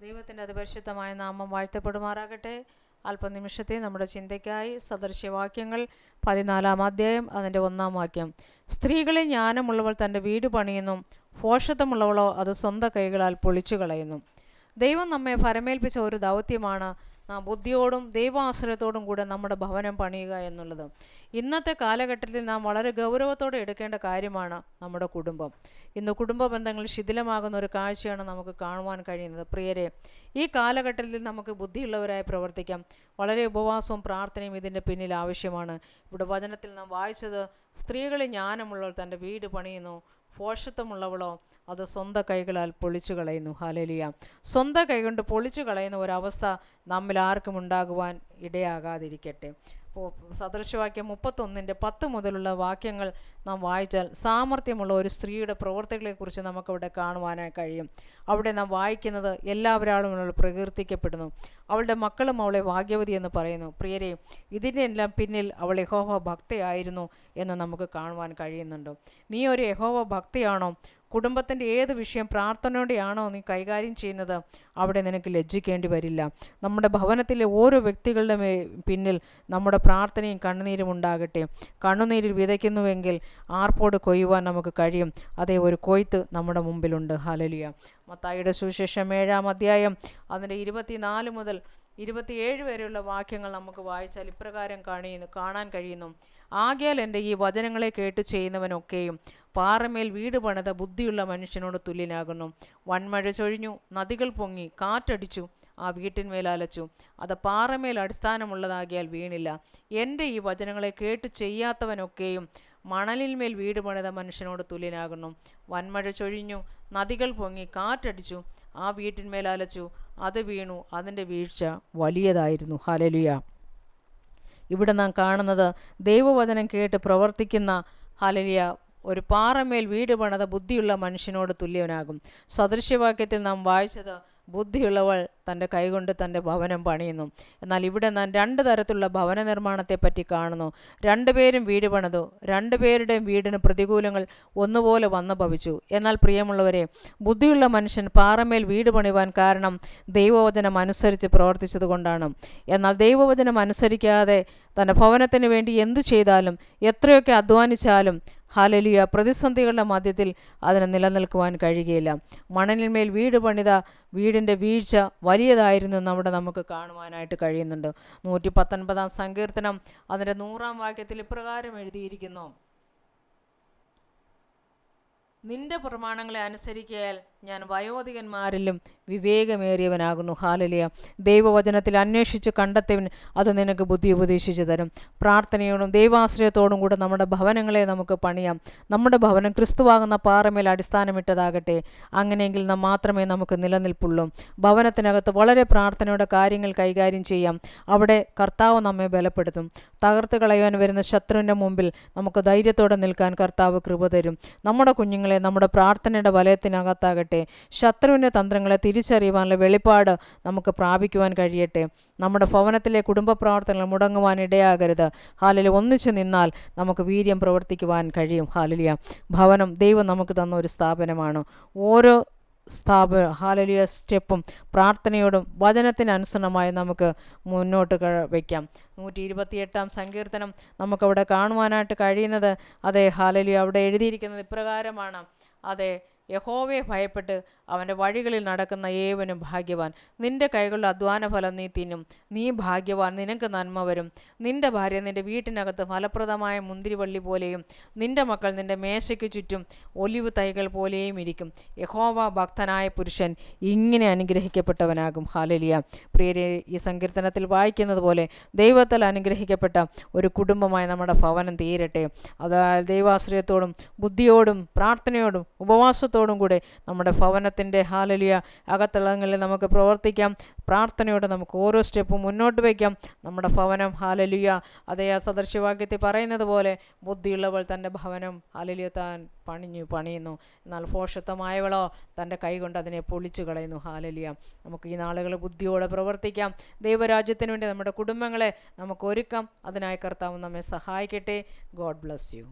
ദൈവത്തിന്റെ അതിപരിശുദ്ധമായ നാമം വാഴ്ത്തപ്പെടുമാറാകട്ടെ. അല്പനിമിഷത്തെ നമ്മുടെ ചിന്തയ്ക്കായി സദൃശ്യവാക്യങ്ങൾ പതിനാലാം അധ്യായം അതിന്റെ ഒന്നാം വാക്യം. സ്ത്രീകളെ ജ്ഞാനമുള്ളവൾ തന്റെ വീട് പണിയുന്നു ഭോഷത്വമുള്ളവളോ അത് സ്വന്തം കൈകളാൽ പൊളിച്ചു കളയുന്നു ദൈവം നമ്മെ ഫരമേൽപ്പിച്ച ഒരു ദൗത്യമാണ് ബുദ്ധിയോടും ദൈവാശ്രയത്തോടും കൂടെ നമ്മുടെ ഭവനം പണിയുക എന്നുള്ളത്. ഇന്നത്തെ കാലഘട്ടത്തിൽ നാം വളരെ ഗൗരവത്തോടെ എടുക്കേണ്ട കാര്യമാണ് നമ്മുടെ കുടുംബം. ഇന്ന് കുടുംബ ബന്ധങ്ങൾ ശിഥിലമാകുന്ന ഒരു കാഴ്ചയാണ് നമുക്ക് കാണുവാൻ കഴിയുന്നത്. പ്രിയരെ ഈ കാലഘട്ടത്തിൽ നമുക്ക് ബുദ്ധിയുള്ളവരായി പ്രവർത്തിക്കാം. വളരെ ഉപവാസവും പ്രാർത്ഥനയും ഇതിന്റെ പിന്നിൽ ആവശ്യമാണ്. ഇവിടെ വചനത്തിൽ നാം വായിച്ചത് സ്ത്രീകളെ ജ്ഞാനമുള്ളവർ തന്റെ വീട് പണിയുന്നു ഭോഷത്വമുള്ളവളോ അത് സ്വന്തം കൈകളാൽ പൊളിച്ചു കളയുന്നു. ഹാലലിയ സ്വന്തം കൈകൊണ്ട് പൊളിച്ചു കളയുന്ന ഒരവസ്ഥ നമ്മിൽ ആർക്കും ഉണ്ടാകുവാൻ ഇടയാകാതിരിക്കട്ടെ. സദൃശവാക്യം മുപ്പത്തൊന്നിന്റെ പത്ത് മുതലുള്ള വാക്യങ്ങൾ നാം വായിച്ചാൽ സാമർഥ്യമുള്ള ഒരു സ്ത്രീയുടെ പ്രവർത്തികളെക്കുറിച്ച് നമുക്കവിടെ കാണുവാനായി കഴിയും. അവിടെ നാം വായിക്കുന്നത് എല്ലാവരാളും അവൾ പ്രകീർത്തിക്കപ്പെടുന്നു. അവളുടെ മക്കളും അവളെ ഭാഗ്യവതി എന്ന് പറയുന്നു. പ്രിയരെ ഇതിന്റെ എല്ലാം പിന്നിൽ അവൾ യഹോവ ഭക്തയായിരുന്നു എന്ന് നമുക്ക് കാണുവാൻ കഴിയുന്നുണ്ട്. നീ ഒരു യഹോവ ഭക്തിയാണോ? കുടുംബത്തിന്റെ ഏത് വിഷയം പ്രാർത്ഥനയോടെയാണോ നീ കൈകാര്യം ചെയ്യുന്നത് അവിടെ നിനക്ക് ലജ്ജിക്കേണ്ടി വരില്ല. നമ്മുടെ ഭവനത്തിലെ ഓരോ വ്യക്തികളുടെ പിന്നിൽ നമ്മുടെ പ്രാർത്ഥനയും കണ്ണുനീരും ഉണ്ടാകട്ടെ. കണ്ണുനീരിൽ വിതയ്ക്കുന്നുവെങ്കിൽ ആർപ്പോട് കൊയ്യുവാൻ നമുക്ക് കഴിയും. അതേ ഒരു കൊയ്ത്ത് നമ്മുടെ മുമ്പിലുണ്ട്. ഹലലിയ മത്തായിയുടെ സുവിശേഷം ഏഴാം അധ്യായം അതിന്റെ ഇരുപത്തിനാല് മുതൽ ഇരുപത്തിയേഴ് വരെയുള്ള വാക്യങ്ങൾ നമുക്ക് വായിച്ചാൽ ഇപ്രകാരം കാണിയുന്നു കാണാൻ കഴിയുന്നു. ആകയാൽ എന്റെ ഈ വചനങ്ങളെ കേട്ട് ചെയ്യുന്നവനൊക്കെയും പാറമേൽ വീട് പണിത ബുദ്ധിയുള്ള മനുഷ്യനോട് തുല്യനാകുന്നു. വൺമഴ ചൊഴിഞ്ഞു നദികൾ പൊങ്ങി കാറ്റടിച്ചു ആ വീട്ടിന്മേൽ അലച്ചു. അത് പാറമേൽ അടിസ്ഥാനമുള്ളതാകിയാൽ വീണില്ല. എന്റെ ഈ വചനങ്ങളെ കേട്ട് ചെയ്യാത്തവനൊക്കെയും മണലിന്മേൽ വീട് പണിത മനുഷ്യനോട് തുല്യനാകുന്നു. വൻമഴ ചൊഴിഞ്ഞു നദികൾ പൊങ്ങി കാറ്റടിച്ചു ആ വീട്ടിന്മേൽ അലച്ചു. അത് വീണു അതിന്റെ വീഴ്ച വലിയതായിരുന്നു. ഹലലുയ ഇവിടെ നാം കാണുന്നത് ദൈവവചനം കേട്ട് പ്രവർത്തിക്കുന്ന ഹലലിയ ഒരു പാറമേൽ വീട് പണിത ബുദ്ധിയുള്ള മനുഷ്യനോട് തുല്യവനാകും സദൃശ്യവാക്യത്തിൽ നാം വായിച്ചത് ബുദ്ധിയുള്ളവൾ തന്റെ കൈകൊണ്ട് തന്റെ ഭവനം പണിയുന്നു. എന്നാൽ ഇവിടെ നാം രണ്ട് തരത്തിലുള്ള ഭവന നിർമ്മാണത്തെപ്പറ്റി കാണുന്നു. രണ്ടുപേരും വീട് പണിതു. രണ്ടുപേരുടെയും വീടിന് പ്രതികൂലങ്ങൾ ഒന്നുപോലെ വന്നു ഭവിച്ചു. എന്നാൽ പ്രിയമുള്ളവരെ ബുദ്ധിയുള്ള മനുഷ്യൻ പാറമേൽ വീട് പണിവാൻ കാരണം ദൈവവചനം അനുസരിച്ച് പ്രവർത്തിച്ചതുകൊണ്ടാണ് എന്നാൽ ദൈവവചനം അനുസരിക്കാതെ തന്റെ ഭവനത്തിന് വേണ്ടി എന്തു ചെയ്താലും എത്രയൊക്കെ അധ്വാനിച്ചാലും ഹാലലിയ. പ്രതിസന്ധികളുടെ മധ്യത്തിൽ അതിന് നിലനിൽക്കുവാൻ കഴിയുകയില്ല. മണലിന്മേൽ വീട് പണിത വീടിന്റെ വീഴ്ച വലിയതായിരുന്നു നമ്മുടെ നമുക്ക് കാണുവാനായിട്ട് കഴിയുന്നുണ്ട്. നൂറ്റി പത്തൊൻപതാം സങ്കീർത്തനം അതിന്റെ നൂറാം വാക്യത്തിൽ ഇപ്രകാരം എഴുതിയിരിക്കുന്നു. നിന്റെ പ്രമാണങ്ങളെ അനുസരിക്കയാൽ ഞാൻ വയോധികന്മാരിലും വിവേകമേറിയവനാകുന്നു. ഹാലലിയ. ദൈവവചനത്തിൽ അന്വേഷിച്ച് കണ്ടെത്തിയവൻ അത് നിനക്ക് ബുദ്ധി ഉപദേശിച്ചു തരും. പ്രാർത്ഥനയോടും ദൈവാശ്രയത്തോടും കൂടെ നമ്മുടെ ഭവനങ്ങളെ നമുക്ക് പണിയാം. നമ്മുടെ ഭവനം ക്രിസ്തുവാകുന്ന പാറമേൽ അടിസ്ഥാനമിട്ടതാകട്ടെ. അങ്ങനെയെങ്കിൽ നാം മാത്രമേ നമുക്ക് നിലനിൽപ്പുള്ളൂ. ഭവനത്തിനകത്ത് വളരെ പ്രാർത്ഥനയുടെ കാര്യങ്ങൾ കൈകാര്യം ചെയ്യാം. അവിടെ കർത്താവ് നമ്മെ ബലപ്പെടുത്തും. തകർത്ത് കളയുവാൻ വരുന്ന ശത്രുവിന്റെ മുമ്പിൽ നമുക്ക് ധൈര്യത്തോടെ നിൽക്കാൻ കർത്താവ് കൃപ തരും. നമ്മുടെ കുഞ്ഞുങ്ങളെ നമ്മുടെ പ്രാർത്ഥനയുടെ വലയത്തിനകത്താകട്ടെ. ശത്രുവിന്റെ തന്ത്രങ്ങളെ തിരിച്ചറിയുവാനുള്ള വെളിപ്പാട് നമുക്ക് പ്രാപിക്കുവാൻ കഴിയട്ടെ. നമ്മുടെ ഭവനത്തിലെ കുടുംബ പ്രവർത്തനങ്ങൾ മുടങ്ങുവാൻ ഇടയാകരുത്. ഹാലിൽ ഒന്നിച്ചു നിന്നാൽ നമുക്ക് വീര്യം പ്രവർത്തിക്കുവാൻ കഴിയും. ഹാലിലിയ ഭവനം ദൈവം നമുക്ക് തന്ന ഒരു സ്ഥാപനമാണ്. ഓരോ സ്ഥാപ ഹാലലിയ സ്റ്റെപ്പും പ്രാർത്ഥനയോടും വചനത്തിനനുസരണമായി നമുക്ക് മുന്നോട്ട് വയ്ക്കാം നൂറ്റി ഇരുപത്തിയെട്ടാം സങ്കീർത്തനം നമുക്കവിടെ കാണുവാനായിട്ട് കഴിയുന്നത് അതെ ഹാലലിയ അവിടെ എഴുതിയിരിക്കുന്നത് ഇപ്രകാരമാണ്. അതെ യഹോവയെ ഭയപ്പെട്ട് അവന്റെ വഴികളിൽ നടക്കുന്ന ഏവനും ഭാഗ്യവാൻ. നിന്റെ കൈകളുടെ അധ്വാന ഫലം നീ തിന്നും. നീ ഭാഗ്യവാൻ. നിനക്ക് നന്മ വരും. നിന്റെ ഭാര്യ നിന്റെ വീട്ടിനകത്ത് ഫലപ്രദമായ മുന്തിരിവള്ളി പോലെയും നിന്റെ മക്കൾ നിന്റെ മേശയ്ക്ക് ചുറ്റും ഒലിവ് തൈകൾ പോലെയും ഇരിക്കും. യഹോവ ഭക്തനായ പുരുഷൻ ഇങ്ങനെ അനുഗ്രഹിക്കപ്പെട്ടവനാകും. ഹാലലിയ പ്രിയരെ ഈ സങ്കീർത്തനത്തിൽ വായിക്കുന്നത് പോലെ ദൈവത്താൽ അനുഗ്രഹിക്കപ്പെട്ട ഒരു കുടുംബമായി നമ്മുടെ ഭവനം തീരട്ടെ. അതായത് ദൈവാശ്രയത്തോടും ബുദ്ധിയോടും പ്രാർത്ഥനയോടും ഉപവാസത്തോടും കൂടെ നമ്മുടെ ഭവനത്തിന്റെ ഹാലലിയ അകത്തളങ്ങളിൽ നമുക്ക് പ്രവർത്തിക്കാം. പ്രാർത്ഥനയോടെ നമുക്ക് ഓരോ സ്റ്റെപ്പും മുന്നോട്ട് വയ്ക്കാം. നമ്മുടെ ഭവനം ഹാലലിയ അതേ ആ സദൃശ്യവാക്യത്തിൽ പറയുന്നത് പോലെ ബുദ്ധിയുള്ളവൾ തന്റെ ഭവനം ഹാലലിയ താൻ പണിഞ്ഞു പണിയുന്നു. എന്നാൽ ഫോഷത്വമായവളോ തന്റെ കൈകൊണ്ട് അതിനെ പൊളിച്ചു കളയുന്നു ഹാലലിയ നമുക്ക് ഈ നാളുകൾ ബുദ്ധിയോടെ പ്രവർത്തിക്കാം. ദൈവരാജ്യത്തിന് വേണ്ടി നമ്മുടെ കുടുംബങ്ങളെ നമുക്ക് ഒരുക്കാം. അതിനായി കർത്താവ് നമ്മെ സഹായിക്കട്ടെ. God bless you.